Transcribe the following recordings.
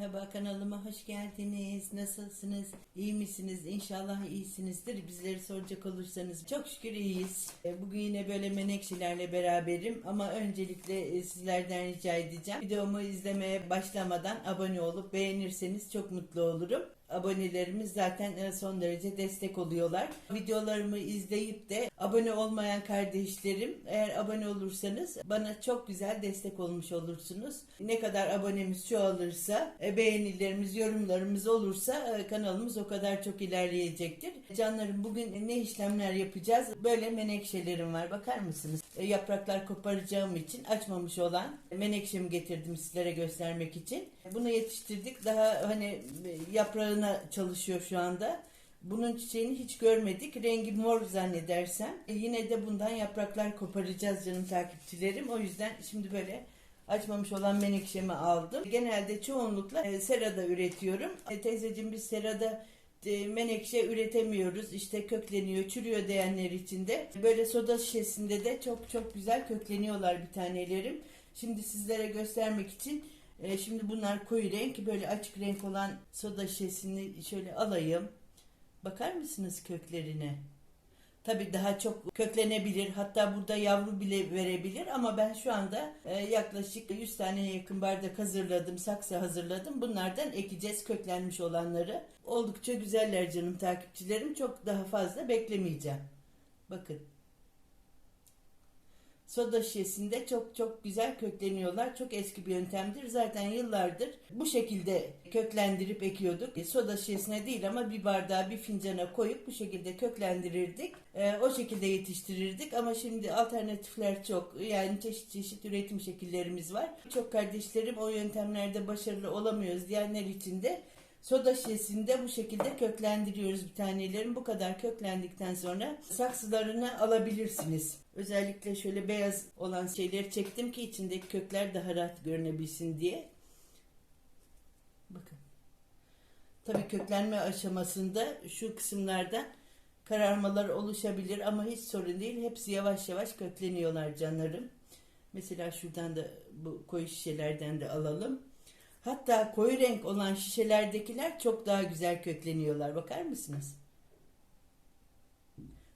Merhaba kanalıma hoş geldiniz. Nasılsınız? İyi misiniz? İnşallah iyisinizdir. Bizleri soracak olursanız çok şükür iyiyiz. E, Bugün yine böyle menekşelerle beraberim ama öncelikle e, sizlerden rica edeceğim. Videomu izlemeye başlamadan abone olup beğenirseniz çok mutlu olurum. Abonelerimiz zaten e, son derece destek oluyorlar. Videolarımı izleyip de abone olmayan kardeşlerim eğer abone olursanız bana çok güzel destek olmuş olursunuz. Ne kadar abonemiz çoğalırsa, e, beğenilerimiz, yorumlarımız olursa e, kanalımız o kadar çok ilerleyecektir. Canlarım bugün ne işlemler yapacağız? Böyle menekşelerim var. Bakar mısınız? Yapraklar koparacağım için açmamış olan menekşemi getirdim sizlere göstermek için. Bunu yetiştirdik. Daha hani e, yaprağına çalışıyor şu anda. Bunun çiçeğini hiç görmedik. Rengi mor zannedersem. E, yine de bundan yapraklar koparacağız canım takipçilerim. O yüzden şimdi böyle açmamış olan menekşemi aldım. Genelde çoğunlukla e, serada üretiyorum. E, teyzeciğim biz serada e, menekşe üretemiyoruz. İşte kökleniyor, çürüyor diyenler için de. Böyle soda şişesinde de çok çok güzel kökleniyorlar bir tanelerim. Şimdi sizlere göstermek için e, şimdi bunlar koyu renk. Böyle açık renk olan soda şişesini şöyle alayım. Bakar mısınız köklerine? Tabii daha çok köklenebilir. Hatta burada yavru bile verebilir ama ben şu anda e, yaklaşık 100 tane yakın bardak hazırladım, saksı hazırladım. Bunlardan ekeceğiz köklenmiş olanları. Oldukça güzeller canım takipçilerim. Çok daha fazla beklemeyeceğim. Bakın. Soda şişesinde çok çok güzel kökleniyorlar. Çok eski bir yöntemdir. Zaten yıllardır bu şekilde köklendirip ekiyorduk. E, Soda şişesine değil ama bir bardağa bir fincana koyup bu şekilde köklendirirdik. E, o şekilde yetiştirirdik ama şimdi alternatifler çok. Yani çeşit çeşit üretim şekillerimiz var. Çok kardeşlerim o yöntemlerde başarılı olamıyoruz diyenler için de Soda şişesinde bu şekilde köklendiriyoruz bir tanelerin. Bu kadar köklendikten sonra saksılarını alabilirsiniz. Özellikle şöyle beyaz olan şeyleri çektim ki içindeki kökler daha rahat görünebilsin diye. Bakın. Tabii köklenme aşamasında şu kısımlarda kararmalar oluşabilir ama hiç sorun değil. Hepsi yavaş yavaş kökleniyorlar canlarım. Mesela şuradan da bu koyu şişelerden de alalım. Hatta koyu renk olan şişelerdekiler çok daha güzel kökleniyorlar. Bakar mısınız?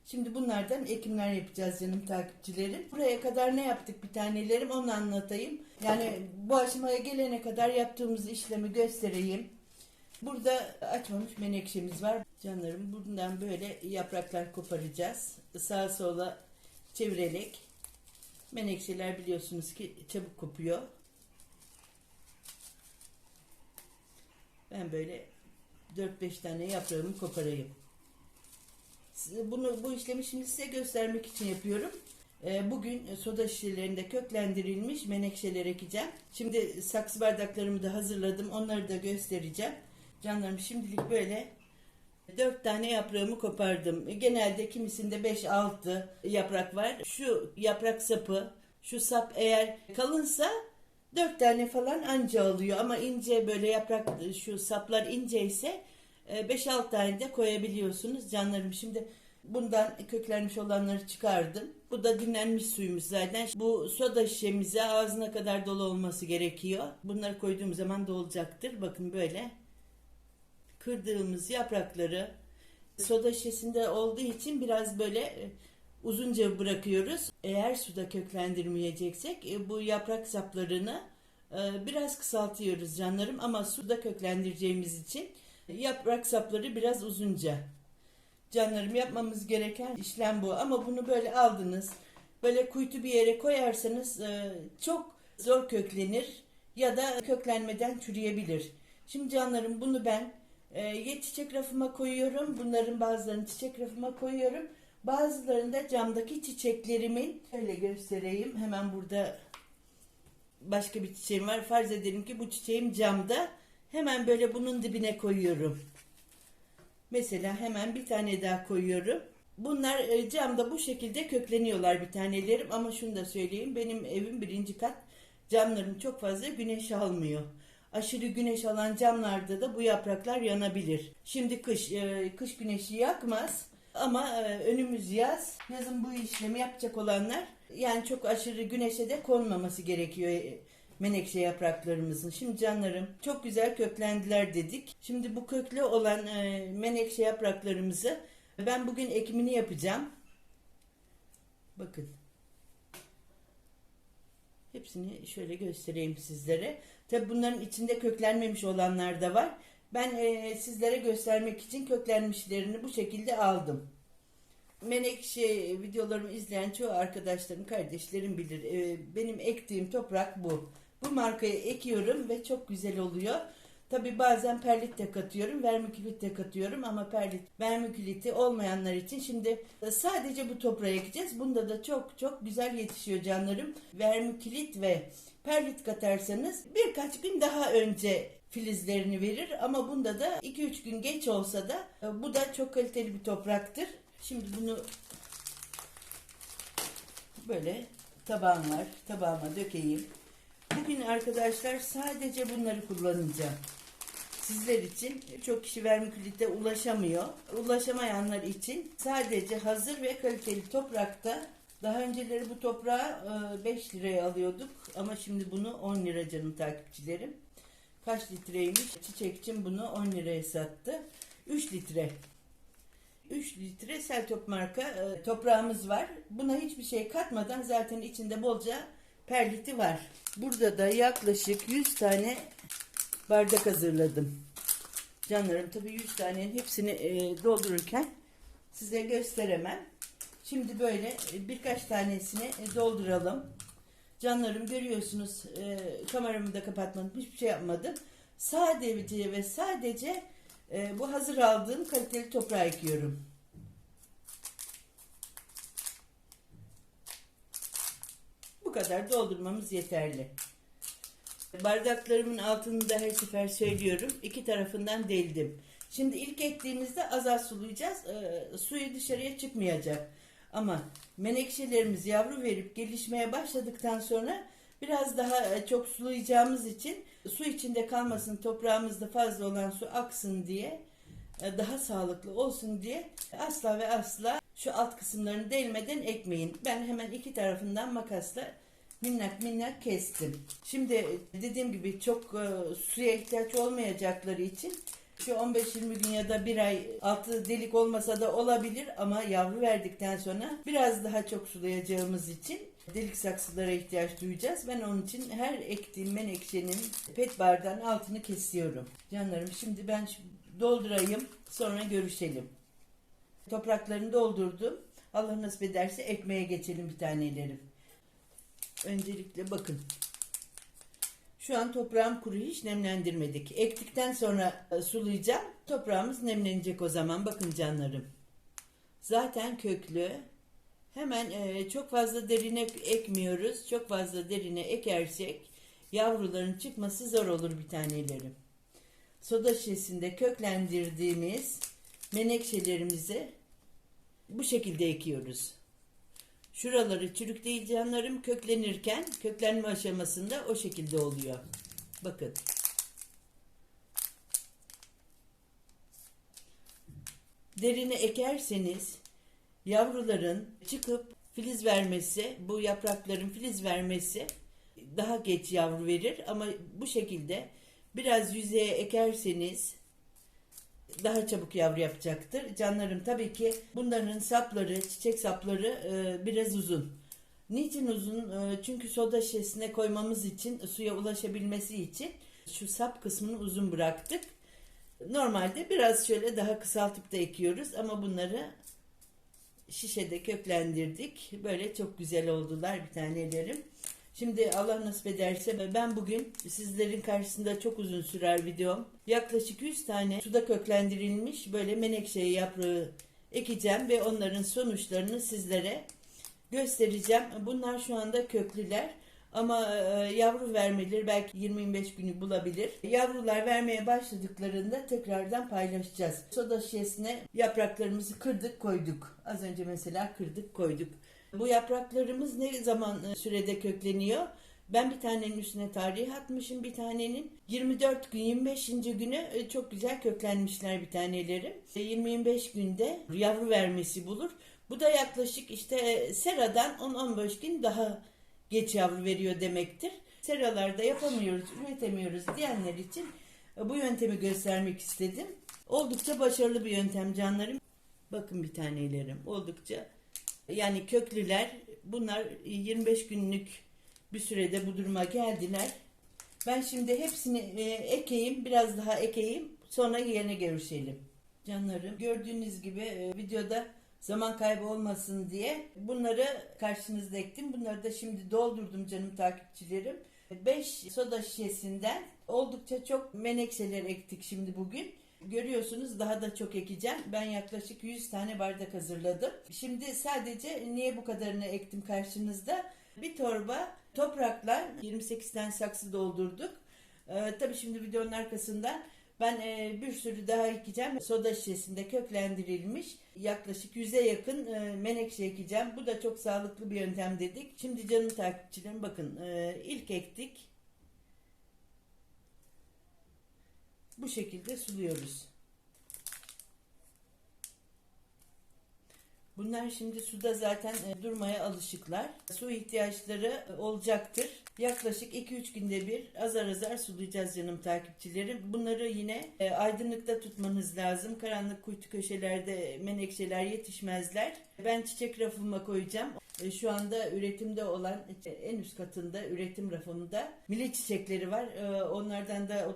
Şimdi bunlardan ekimler yapacağız canım takipçilerim. Buraya kadar ne yaptık bir tanelerim onu anlatayım. Yani bu aşamaya gelene kadar yaptığımız işlemi göstereyim. Burada açmamış menekşemiz var. Canlarım bundan böyle yapraklar koparacağız. Sağa sola çevirerek. Menekşeler biliyorsunuz ki çabuk kopuyor. Ben böyle 4-5 tane yaprağımı koparayım. Bunu bu işlemi şimdi size göstermek için yapıyorum. Ee, Bugün soda şişelerinde köklendirilmiş menekşeler ekeceğim. Şimdi saksı bardaklarımı da hazırladım. Onları da göstereceğim. Canlarım şimdilik böyle 4 tane yaprağımı kopardım. Genelde kimisinde 5-6 yaprak var. Şu yaprak sapı, şu sap eğer kalınsa Dört tane falan anca alıyor ama ince böyle yaprak şu saplar ince ise 5-6 tane de koyabiliyorsunuz canlarım. Şimdi bundan köklenmiş olanları çıkardım. Bu da dinlenmiş suyumuz zaten. Bu soda şişemize ağzına kadar dolu olması gerekiyor. Bunları koyduğum zaman dolacaktır. Bakın böyle kırdığımız yaprakları soda şişesinde olduğu için biraz böyle e, uzunca bırakıyoruz. Eğer suda köklendirmeyeceksek e, bu yaprak saplarını e, biraz kısaltıyoruz canlarım ama suda köklendireceğimiz için yaprak sapları biraz uzunca. Canlarım yapmamız gereken işlem bu ama bunu böyle aldınız. Böyle kuytu bir yere koyarsanız e, çok zor köklenir ya da köklenmeden çürüyebilir. Şimdi canlarım bunu ben ya çiçek rafıma koyuyorum. Bunların bazılarını çiçek rafıma koyuyorum. Bazılarını da camdaki çiçeklerimin şöyle göstereyim. Hemen burada başka bir çiçeğim var. Farz edelim ki bu çiçeğim camda. Hemen böyle bunun dibine koyuyorum. Mesela hemen bir tane daha koyuyorum. Bunlar e, camda bu şekilde kökleniyorlar bir tanelerim ama şunu da söyleyeyim. Benim evim birinci kat. Camlarım çok fazla güneş almıyor. Aşırı güneş alan camlarda da bu yapraklar yanabilir. Şimdi kış, e, kış güneşi yakmaz. Ama e, önümüz yaz. Yazın bu işlemi yapacak olanlar yani çok aşırı güneşe de konmaması gerekiyor menekşe yapraklarımızın. Şimdi canlarım çok güzel köklendiler dedik. Şimdi bu köklü olan e, menekşe yapraklarımızı ben bugün ekimini yapacağım. Bakın. Hepsini şöyle göstereyim sizlere. Tabi bunların içinde köklenmemiş olanlar da var. Ben e, sizlere göstermek için köklenmişlerini bu şekilde aldım. Menekşe videolarımı izleyen çoğu arkadaşlarım, kardeşlerim bilir. E, benim ektiğim toprak bu. Bu markayı ekiyorum ve çok güzel oluyor. Tabi bazen perlit de katıyorum, vermikülit de katıyorum ama perlit, vermiküliti olmayanlar için şimdi sadece bu toprağı ekeceğiz. Bunda da çok çok güzel yetişiyor canlarım. Vermikülit ve perlit katarsanız birkaç gün daha önce filizlerini verir ama bunda da 2-3 gün geç olsa da e, bu da çok kaliteli bir topraktır. Şimdi bunu böyle tabağım var. Tabağıma dökeyim. Bugün arkadaşlar sadece bunları kullanacağım. Sizler için çok kişi vermikülite ulaşamıyor. Ulaşamayanlar için sadece hazır ve kaliteli toprakta daha önceleri bu toprağı 5 liraya alıyorduk ama şimdi bunu 10 lira canım takipçilerim. Kaç litreymiş? Çiçekçim bunu 10 liraya sattı. 3 litre. 3 litre Seltop marka e, toprağımız var. Buna hiçbir şey katmadan zaten içinde bolca perliti var. Burada da yaklaşık 100 tane bardak hazırladım. Canlarım tabii 100 tanenin hepsini e, doldururken size gösteremem. Şimdi böyle e, birkaç tanesini e, dolduralım. Canlarım görüyorsunuz kameramı da kapatmadım. Hiçbir şey yapmadım. Sadece ve sadece bu hazır aldığım kaliteli toprağı ekiyorum. Kadar doldurmamız yeterli. Bardaklarımın altını da her sefer söylüyorum. İki tarafından deldim. Şimdi ilk ektiğimizde az az sulayacağız. E, suyu dışarıya çıkmayacak. Ama menekşelerimiz yavru verip gelişmeye başladıktan sonra biraz daha e, çok sulayacağımız için su içinde kalmasın, toprağımızda fazla olan su aksın diye e, daha sağlıklı olsun diye asla ve asla şu alt kısımlarını delmeden ekmeyin. Ben hemen iki tarafından makasla minnak minnak kestim. Şimdi dediğim gibi çok e, suya ihtiyaç olmayacakları için şu 15-20 gün ya da bir ay altı delik olmasa da olabilir ama yavru verdikten sonra biraz daha çok sulayacağımız için delik saksılara ihtiyaç duyacağız. Ben onun için her ektiğim menekşenin pet bardağın altını kesiyorum. Canlarım şimdi ben doldurayım sonra görüşelim. Topraklarını doldurdum. Allah nasip ederse ekmeğe geçelim bir tanelerim. Öncelikle bakın. Şu an toprağım kuru hiç nemlendirmedik. Ektikten sonra e, sulayacağım. Toprağımız nemlenecek o zaman. Bakın canlarım. Zaten köklü. Hemen e, çok fazla derine ekmiyoruz. Çok fazla derine ekersek yavruların çıkması zor olur bir tanelerim. Soda şişesinde köklendirdiğimiz menekşelerimizi bu şekilde ekiyoruz. Şuraları çürük değil canlarım köklenirken köklenme aşamasında o şekilde oluyor. Bakın. Derine ekerseniz yavruların çıkıp filiz vermesi, bu yaprakların filiz vermesi daha geç yavru verir ama bu şekilde biraz yüzeye ekerseniz daha çabuk yavru yapacaktır. Canlarım tabii ki bunların sapları, çiçek sapları e, biraz uzun. Niçin uzun? E, çünkü soda şişesine koymamız için, suya ulaşabilmesi için şu sap kısmını uzun bıraktık. Normalde biraz şöyle daha kısaltıp da ekiyoruz ama bunları şişede köklendirdik. Böyle çok güzel oldular bir tanelerim. Şimdi Allah nasip ederse ben bugün sizlerin karşısında çok uzun sürer videom. Yaklaşık 100 tane suda köklendirilmiş böyle menekşe yaprağı ekeceğim ve onların sonuçlarını sizlere göstereceğim. Bunlar şu anda köklüler. Ama e, yavru vermeleri belki 20-25 günü bulabilir. Yavrular vermeye başladıklarında tekrardan paylaşacağız. Soda şişesine yapraklarımızı kırdık koyduk. Az önce mesela kırdık koyduk. Bu yapraklarımız ne zaman e, sürede kökleniyor? Ben bir tanenin üstüne tarih atmışım bir tanenin. 24 gün 25. günü e, çok güzel köklenmişler bir taneleri. 20-25 günde yavru vermesi bulur. Bu da yaklaşık işte seradan 10-15 gün daha geç yavru veriyor demektir. seralarda yapamıyoruz, üretemiyoruz diyenler için e, bu yöntemi göstermek istedim. Oldukça başarılı bir yöntem canlarım. Bakın bir tanelerim. Oldukça yani köklüler bunlar 25 günlük bir sürede bu duruma geldiler. Ben şimdi hepsini e, ekeyim, biraz daha ekeyim. Sonra yerine görüşelim. Canlarım gördüğünüz gibi e, videoda zaman kaybı olmasın diye bunları karşınızda ektim. Bunları da şimdi doldurdum canım takipçilerim. 5 soda şişesinden oldukça çok menekşeler ektik şimdi bugün. Görüyorsunuz daha da çok ekeceğim. Ben yaklaşık 100 tane bardak hazırladım. Şimdi sadece niye bu kadarını ektim karşınızda? Bir torba toprakla 28 tane saksı doldurduk. Ee, tabii şimdi videonun arkasından ben e, bir sürü daha ekeceğim. Soda şişesinde köklendirilmiş yaklaşık 100'e yakın e, menekşe ekeceğim. Bu da çok sağlıklı bir yöntem dedik. Şimdi canım takipçilerim bakın e, ilk ektik. Bu şekilde suluyoruz. Bunlar şimdi suda zaten e, durmaya alışıklar. Su ihtiyaçları e, olacaktır. Yaklaşık 2-3 günde bir azar azar sulayacağız canım takipçilerim. Bunları yine e, aydınlıkta tutmanız lazım. Karanlık kuytu köşelerde menekşeler yetişmezler. Ben çiçek rafıma koyacağım. E, Şu anda üretimde olan e, en üst katında üretim rafında milli çiçekleri var. E, Onlardan da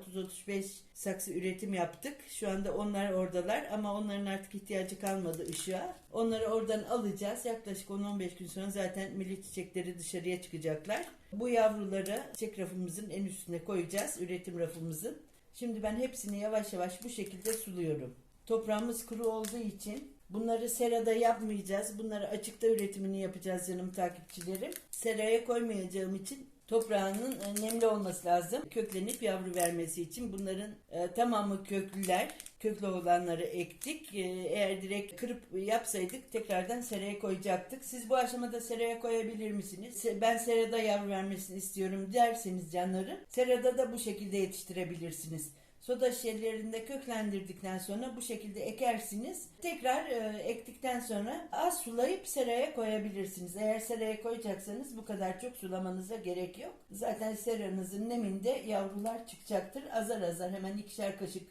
30-35 saksı üretim yaptık. Şu anda onlar oradalar ama onların artık ihtiyacı kalmadı ışığa. Onları oradan alacağız. Yaklaşık 10-15 gün sonra zaten milli çiçekleri dışarıya çıkacaklar. Bu yavruları çiçek rafımızın en üstüne koyacağız. Üretim rafımızın. Şimdi ben hepsini yavaş yavaş bu şekilde suluyorum. Toprağımız kuru olduğu için bunları serada yapmayacağız. Bunları açıkta üretimini yapacağız canım takipçilerim. Seraya koymayacağım için toprağının e, nemli olması lazım. Köklenip yavru vermesi için bunların e, tamamı köklüler. Köklü olanları ektik. E, eğer direkt kırıp yapsaydık tekrardan seraya koyacaktık. Siz bu aşamada seraya koyabilir misiniz? Ben serada yavru vermesini istiyorum derseniz canlarım. Serada da bu şekilde yetiştirebilirsiniz. Soda şişelerinde köklendirdikten sonra bu şekilde ekersiniz. Tekrar e, ektikten sonra az sulayıp seraya koyabilirsiniz. Eğer seraya koyacaksanız bu kadar çok sulamanıza gerek yok. Zaten seranızın neminde yavrular çıkacaktır. Azar azar hemen ikişer kaşık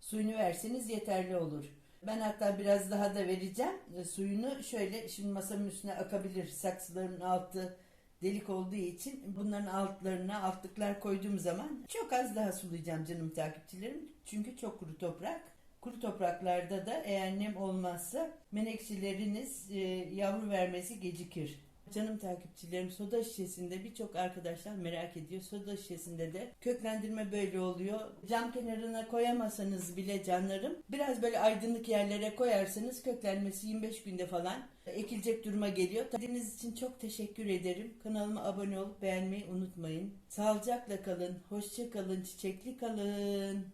suyunu verseniz yeterli olur. Ben hatta biraz daha da vereceğim. E, Suyunu şöyle şimdi masamın üstüne akabilir. Saksıların altı delik olduğu için bunların altlarına altlıklar koyduğum zaman çok az daha sulayacağım canım takipçilerim. Çünkü çok kuru toprak. Kuru topraklarda da eğer nem olmazsa menekşeleriniz e, yavru vermesi gecikir. Canım takipçilerim soda şişesinde birçok arkadaşlar merak ediyor. Soda şişesinde de köklendirme böyle oluyor. Cam kenarına koyamasanız bile canlarım biraz böyle aydınlık yerlere koyarsanız köklenmesi 25 günde falan ekilecek duruma geliyor. Dinlediğiniz için çok teşekkür ederim. Kanalıma abone olup beğenmeyi unutmayın. Sağlıcakla kalın, hoşça kalın, çiçekli kalın.